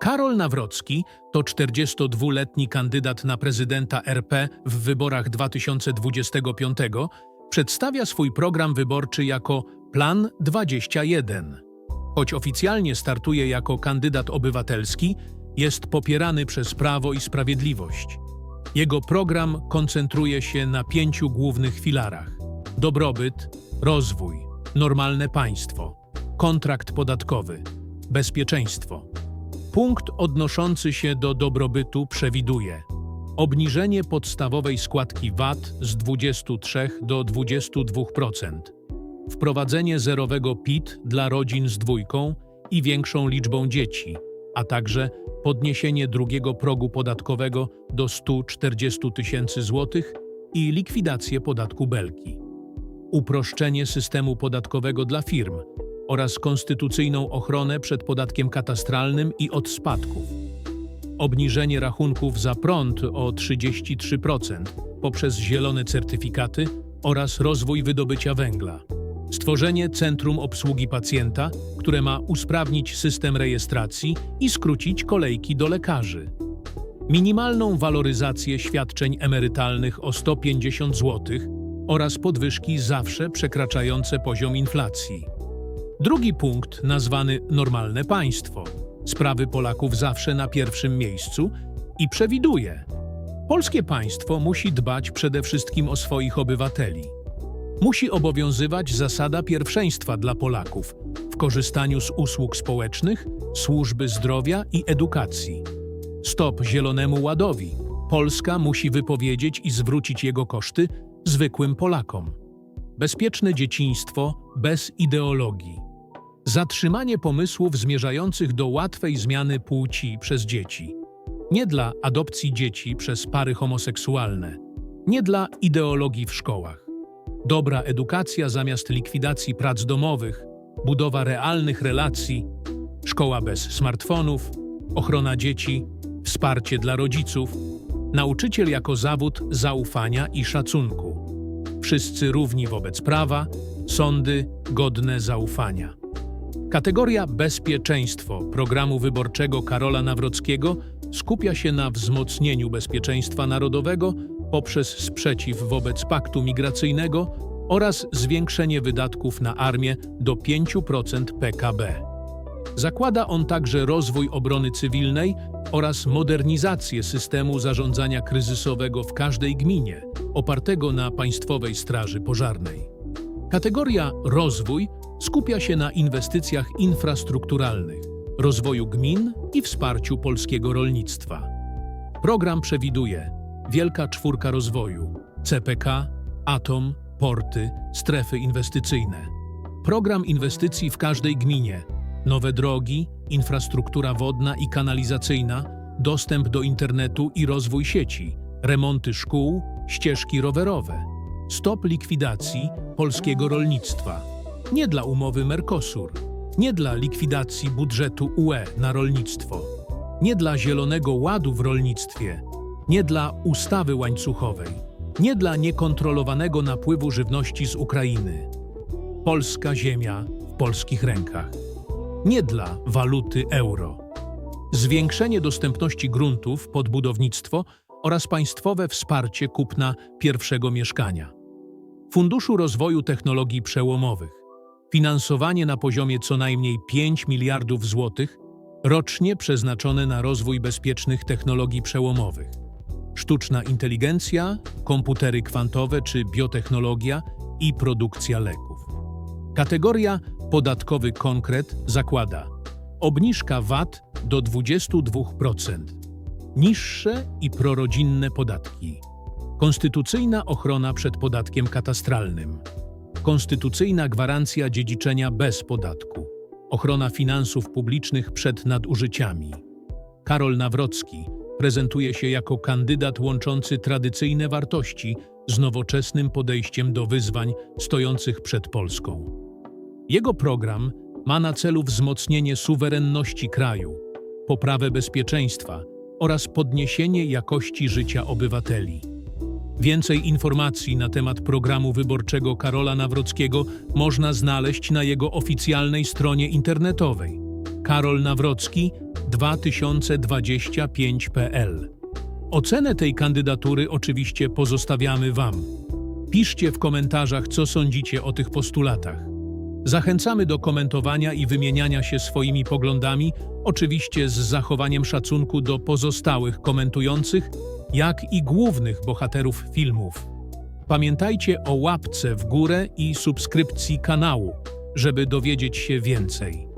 Karol Nawrocki to 42-letni kandydat na prezydenta RP w wyborach 2025. Przedstawia swój program wyborczy jako Plan 21. Choć oficjalnie startuje jako kandydat obywatelski, jest popierany przez Prawo i Sprawiedliwość. Jego program koncentruje się na pięciu głównych filarach: dobrobyt, rozwój, normalne państwo, kontrakt podatkowy, bezpieczeństwo. Punkt odnoszący się do dobrobytu przewiduje obniżenie podstawowej składki VAT z 23 do 22%, wprowadzenie zerowego PIT dla rodzin z dwójką i większą liczbą dzieci, a także podniesienie drugiego progu podatkowego do 140 tysięcy złotych i likwidację podatku Belki. Uproszczenie systemu podatkowego dla firm oraz konstytucyjną ochronę przed podatkiem katastralnym i od spadków. Obniżenie rachunków za prąd o 33% poprzez zielone certyfikaty oraz rozwój wydobycia węgla. Stworzenie Centrum Obsługi Pacjenta, które ma usprawnić system rejestracji i skrócić kolejki do lekarzy. Minimalną waloryzację świadczeń emerytalnych o 150 zł oraz podwyżki zawsze przekraczające poziom inflacji. Drugi punkt, nazwany normalne państwo, sprawy Polaków zawsze na pierwszym miejscu i przewiduje. Polskie państwo musi dbać przede wszystkim o swoich obywateli. Musi obowiązywać zasada pierwszeństwa dla Polaków w korzystaniu z usług społecznych, służby zdrowia i edukacji. Stop Zielonemu Ładowi. Polska musi wypowiedzieć i zwrócić jego koszty zwykłym Polakom. Bezpieczne dzieciństwo bez ideologii. Zatrzymanie pomysłów zmierzających do łatwej zmiany płci przez dzieci. Nie dla adopcji dzieci przez pary homoseksualne. Nie dla ideologii w szkołach. Dobra edukacja zamiast likwidacji prac domowych, budowa realnych relacji, szkoła bez smartfonów, ochrona dzieci, wsparcie dla rodziców, nauczyciel jako zawód zaufania i szacunku. Wszyscy równi wobec prawa, sądy godne zaufania. Kategoria Bezpieczeństwo programu wyborczego Karola Nawrockiego skupia się na wzmocnieniu bezpieczeństwa narodowego poprzez sprzeciw wobec paktu migracyjnego oraz zwiększenie wydatków na armię do 5% PKB. Zakłada on także rozwój obrony cywilnej oraz modernizację systemu zarządzania kryzysowego w każdej gminie, opartego na Państwowej Straży Pożarnej. Kategoria rozwój skupia się na inwestycjach infrastrukturalnych, rozwoju gmin i wsparciu polskiego rolnictwa. Program przewiduje Wielka Czwórka Rozwoju, CPK, Atom, porty, strefy inwestycyjne. Program inwestycji w każdej gminie, nowe drogi, infrastruktura wodna i kanalizacyjna, dostęp do internetu i rozwój sieci, remonty szkół, ścieżki rowerowe. Stop likwidacji polskiego rolnictwa. Nie dla umowy Mercosur, nie dla likwidacji budżetu UE na rolnictwo, nie dla Zielonego Ładu w rolnictwie, nie dla ustawy łańcuchowej, nie dla niekontrolowanego napływu żywności z Ukrainy. Polska ziemia w polskich rękach. Nie dla waluty euro. Zwiększenie dostępności gruntów pod budownictwo oraz państwowe wsparcie kupna pierwszego mieszkania. Funduszu Rozwoju Technologii Przełomowych. Finansowanie na poziomie co najmniej 5 miliardów złotych rocznie przeznaczone na rozwój bezpiecznych technologii przełomowych. Sztuczna inteligencja, komputery kwantowe czy biotechnologia i produkcja leków. Kategoria podatkowy konkret zakłada obniżka VAT do 22%, niższe i prorodzinne podatki, konstytucyjna ochrona przed podatkiem katastralnym, konstytucyjna gwarancja dziedziczenia bez podatku, ochrona finansów publicznych przed nadużyciami. Karol Nawrocki prezentuje się jako kandydat łączący tradycyjne wartości z nowoczesnym podejściem do wyzwań stojących przed Polską. Jego program ma na celu wzmocnienie suwerenności kraju, poprawę bezpieczeństwa oraz podniesienie jakości życia obywateli. Więcej informacji na temat programu wyborczego Karola Nawrockiego można znaleźć na jego oficjalnej stronie internetowej Karol Nawrocki 2025.pl. Ocenę tej kandydatury oczywiście pozostawiamy Wam. Piszcie w komentarzach, co sądzicie o tych postulatach. Zachęcamy do komentowania i wymieniania się swoimi poglądami, oczywiście z zachowaniem szacunku do pozostałych komentujących, jak i głównych bohaterów filmów. Pamiętajcie o łapce w górę i subskrypcji kanału, żeby dowiedzieć się więcej.